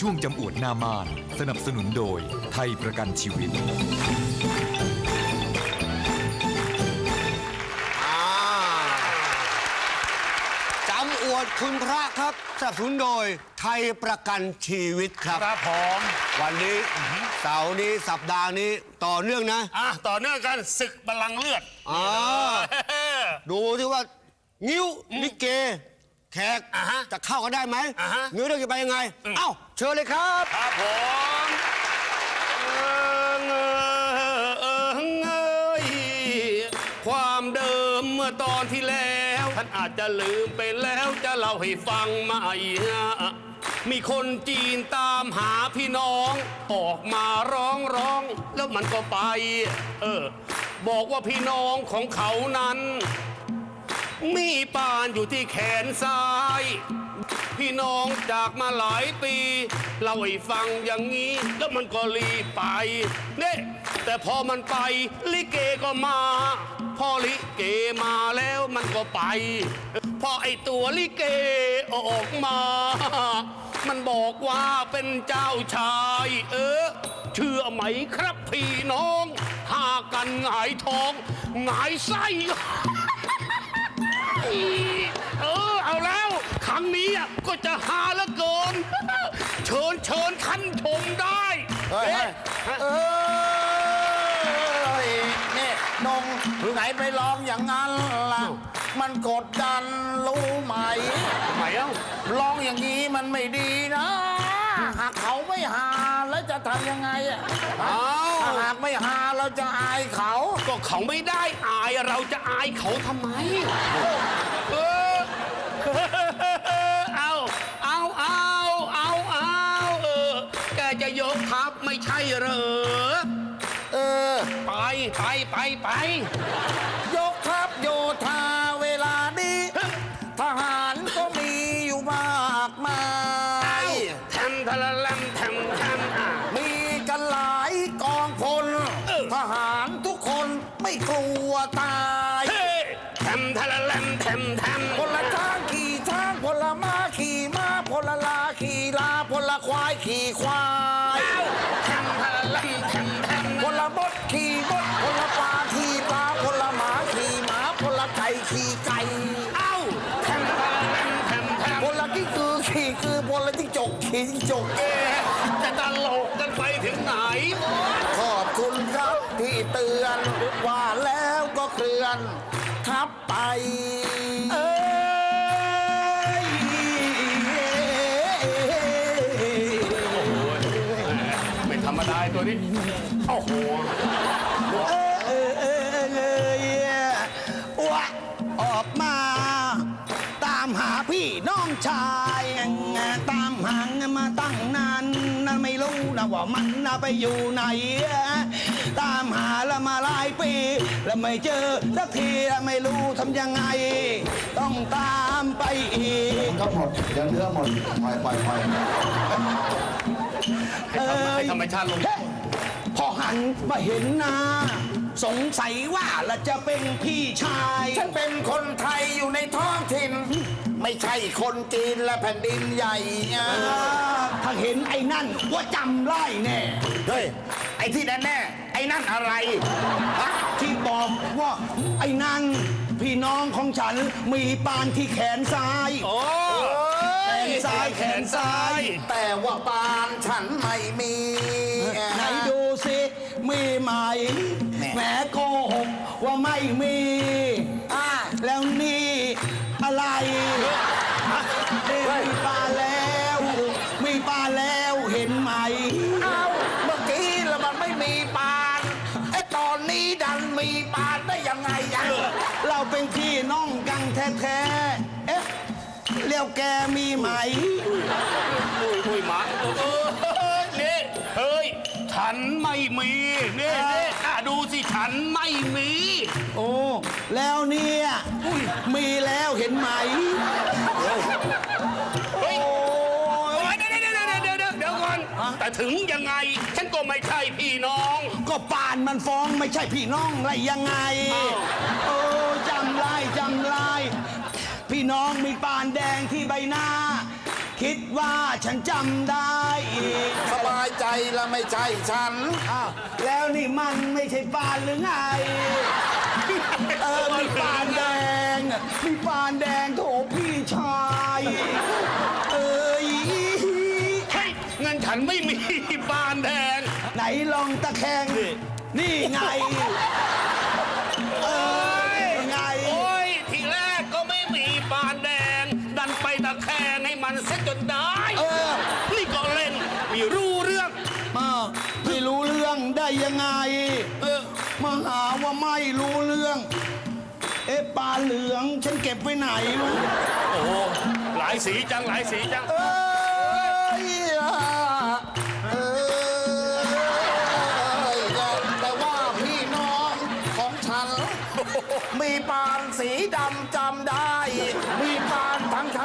ช่วงจำอวดหน้ามาน สนับสนุนโดยไทยประกันชีวิต อ่าจำอวดคุณพระครับสนับสนุนโดยไทยประกันชีวิตครับ ครับผมวันนี้เสาร์นี้สัปดาห์นี้ต่อเนื่องนะอะต่อเนื่องกันศึกบัลลังก์เลือด อ่าดูที่ว่า งิ้วลิเก แขกอ่าฮะจะเข้ากันได้ไหมอ่าฮะ เนื้อเรื่องจะไปยังไง เอ้า เชิญเลยครับ ครับผมเอิงเอิงเอยความเดิมเมื่อตอนที่แล้ว ท่านอาจจะลืมไปแล้วจะเล่าให้ฟังใหม่มีคนจีนตามหาพี่น้อง ออกมาร้องร้อง แล้วมันก็ไป เออ บอกว่าพี่น้องของเขานั้น มีปานอยู่ที่แขนซ้าย พี่น้องจากมาหลายปีเล่าให้ฟังอย่างนี้ แล้วมันก็รีบไปเนี่ยแต่พอมันไปลิเกก็มา พอลิเกมาแล้วมันก็ไป พอไอตัวลิเกออกมา มันบอกว่าเป็นเจ้าชาย เออเชื่อไหมครับพี่น้อง หากันหงายท้องหงายไส้ เออเอาแล้ว ครั้งนี้อะก็จะหาเหละเกิน เชิญเชิญคันชมได้เฮ้ยเอ๊ะเอ้ยนี่นงไหนไปร้องอย่างนั้นล่ะ มันกดดันรู้ไหม ทำไมเอ้าร้องอย่างนี้มันไม่ดีนะ หากเขาไม่หาแล้วจะทำยังไงอะเอ้าถ้าหากไม่หาเราจะอายเขา ก็เขาไม่ได้อายเราจะอายเขาทำไม ไปไปไปไป ยกทัพโยธาเวลานี้ ทหารก็มีอยู่มากมายแทมทะละลำแทมแทมอะมีกันหลายกองพลเออทหารทุกคนไม่กลัวตายเฮ้แทมทะละลำแทมแทมพลช้างขี่ช้างพลม้าขี่ม้าพลลาขี่ลาพลควายขี่ควายแทมทะละลำแทมแทมพลมดขี่ ผีจิ้งจกเอ๊ะจะตลกกันไปถึงไหน ขอบคุณครับที่เตือนว่าแล้วก็เคลื่อน ทับไป เอ้ยไม่ธรรมดาไอ้ตัวนี้ โอ้โห เออเออเออเอออ้วกออกมา ตามหาพี่น้องชายตามหา มาตั้งนานนะไม่รู้นะว่ามันนะไปอยู่ไหน ตามหาแล้วมาหลายปี แล้วไม่เจอสักทีแล้วไม่รู้ทำยังไง ต้องตามไปอีกทั้งหมดเดี๋ยวเนื้อหมดปล่อยปล่อยปล่อยให้ธรรมชาติลงเฮ้พอหันมาเห็นหน้า สงสัยว่าละจะเป็นพี่ชาย ฉันเป็นคนไทยอยู่ในท้องถิ่น ไม่ใช่คนจีนและแผ่นดินใหญ่ถ้าเห็นไอ้นั่นว่าจำไล่แน่ เฮ้ย ไอ้ที่แน่แน่ๆไอ้นั่นอะไรฮะที่บอกว่าไอ้นั่นพี่น้องของฉันมีปานที่แขนซ้ายโอ้แขนซ้ายแขนซ้าย แต่ว่าปานฉันไม่มี ไหนดูสิมีไหม ว่าไม่มีอ่าแล้วนี่อะไรมีปลาแล้ว มีปลาแล้วเห็นไหม เอาเมื่อกี้แล้วมันไม่มีปานไอ้ตอนนี้ดันมีปานได้ยังไงยังเราเป็นพี่น้องกันแท้ๆ เอ๊ะเรียวแกมีไหม อุ้ยอุ้ยหมาเออ เฮ้ยนี่เฮ้ย ฉันไม่มีนี่นี่อะดูสิฉันไม่มี โอ้ แล้วเนี่ยมีแล้วเห็นไหม เฮ้ยโอ้ยเดี๋ยวเดี๋ยวเดี๋ยวเดี๋ยวเดี๋ยวเดี๋ยวก่อนแต่ถึงยังไง ฉันก็ไม่ใช่พี่น้อง ก็ปานมันฟ้องไม่ใช่พี่น้องไรยังไง อ้าว โอ้จำไล่จำไล่พี่น้องมีปานแดงที่ใบหน้า คิดว่าฉันจำได้สบายใจแล้วไม่ใช่ฉัน อ้าวแล้วนี่มันไม่ใช่ปานหรือไง เออมีปานแดง มีปานแดงโถพี่ชาย เอ้ยเฮ้ยเงินฉันไม่มีบานแดง ไหนลองตะแคงดินี่ไง จจนได้ เออ นี่ก็เล่นไม่รู้เรื่อง มาไม่รู้เรื่องได้ยังไง เออ มาหาว่าไม่รู้เรื่อง เอ๊ะปลาเหลืองฉันเก็บไว้ไหนวะโอ้โหหลายสีจังหลายสีจัง เอ้ย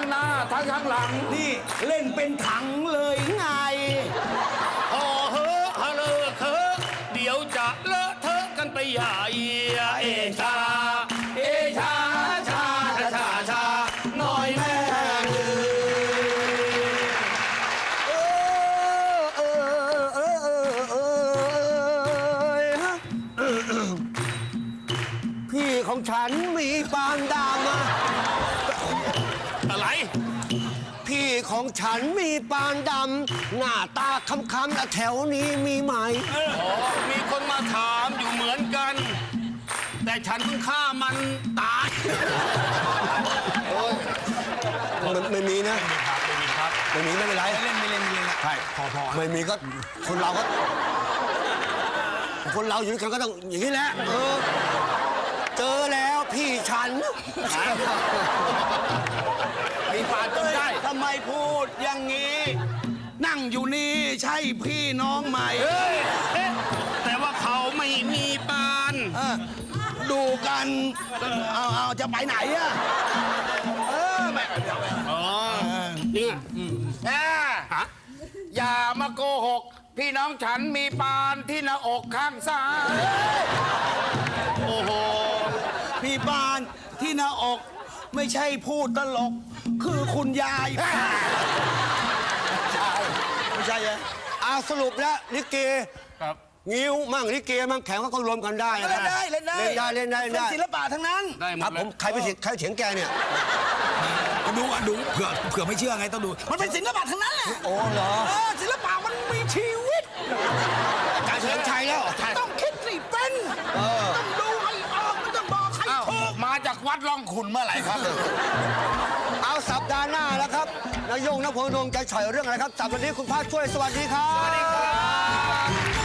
านทั้งข้างหน้า ทั้งข้างหลัง นี่เล่นเป็นถังเลยไง พอเฮอะฮะเลอะเทอะเดี๋ยวจะเลอะเทอะกันไปใหญ่ ของฉันมีปานดำหน้าตาค้ำๆและแถวนี้มีไหมอ๋อมีคนมาถามอยู่เหมือนกัน แต่ฉันเพิ่งฆ่ามันตาย มันไม่มีนะ ไม่มีไม่เป็นไรเล่นไม่เล่นไม่เล่นใช่พอพอไม่มีก็คนเราก็ คนเราอยู่ด้วยกันก็ต้องอย่างนี้แหละเออเจอแล้วพี่ฉัน มีปานจนได้ทำไมพูดอย่างนี้ นั่งอยู่นี่ใช่พี่น้องไหมเฮ้ยเอ๊ะแต่ว่าเขาไม่มีปานเออดูกันเอาเอาจะไปไหนอะเออไปอ๋อนี่ไงแม่อย่ามาโกหก พี่น้องฉันมีปานที่หน้าอกข้างซ้าย โอ้โห พี่บานที่หน้าอก ไม่ใช่พูดตลก คือคุณยายไม่ใช่เหรออาสรุปแล้วลิเกครับ งิ้วมั่งลิเกมั่งแข่งก็รวมกันได้นะเล่นได้เล่นได้เล่นได้เล่นได้เล่นเป็นได้ศิลปะทั้งนั้นได้หมครัดบเลผยมใครไปเถียงใครเถียงแกเนี่ยดูอะดูเผื่อเผื่อไม่เชื่อไงต้องดู มันเป็นศิลปะทั้งนั้นแหละโอ้เหรอ เออศิลปะมันมีชีวิต วัดร่องขุนเมื่อไหร่ครับ เอาสัปดาห์หน้าแล้วครับนายงนพงษ์ดวงใจฉอยเรื่องอะไรครับสัปดาห์นี้คุณพาช่วยสวัสดีครับ สวัสดีครับ